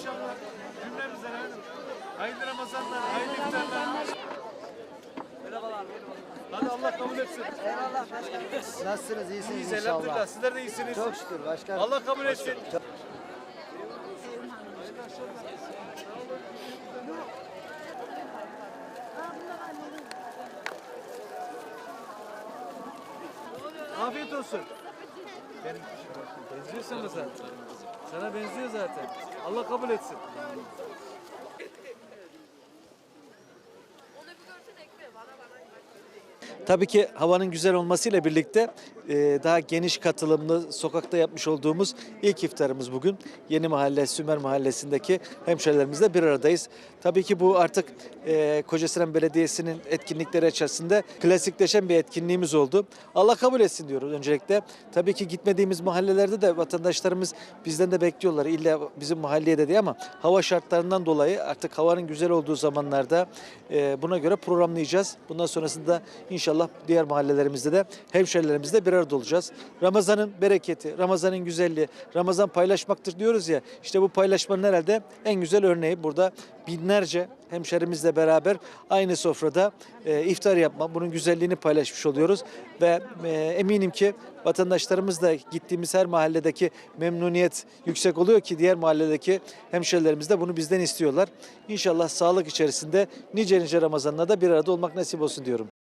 akşamlar. Cümlemize. Hayırlı Ramazanlar, hayırlı iftarlar. Hadi Allah kabul etsin. Nasılsınız? İyisiniz İyiyiz inşallah. elhamdülillah. Sizler de iyisiniz. Çok şükür başkanım. Allah kabul etsin. Afiyet olsun. Benim benziyor sana zaten. Sana benziyor zaten. Allah kabul etsin. Tabii ki havanın güzel olmasıyla birlikte e, daha geniş katılımlı sokakta yapmış olduğumuz ilk iftarımız bugün. Yeni Mahalle, Sümer Mahallesi'ndeki hemşehrilerimizle bir aradayız. Tabii ki bu artık e, Kocasinan Belediyesi'nin etkinlikleri içerisinde klasikleşen bir etkinliğimiz oldu. Allah kabul etsin diyoruz öncelikle. Tabii ki gitmediğimiz mahallelerde de vatandaşlarımız bizden de bekliyorlar. İlla bizim mahalleye de diye ama hava şartlarından dolayı artık havanın güzel olduğu zamanlarda e, buna göre programlayacağız. Bundan sonrasında inşallah diğer mahallelerimizde de hemşerilerimizle bir arada olacağız. Ramazanın bereketi, Ramazanın güzelliği, Ramazan paylaşmaktır diyoruz ya. İşte bu paylaşmanın herhalde en güzel örneği burada binlerce hemşerimizle beraber aynı sofrada e, iftar yapma, bunun güzelliğini paylaşmış oluyoruz ve e, eminim ki vatandaşlarımız da gittiğimiz her mahalledeki memnuniyet yüksek oluyor ki diğer mahalledeki hemşerilerimiz de bunu bizden istiyorlar. İnşallah sağlık içerisinde nice nice Ramazanlarda bir arada olmak nasip olsun diyorum.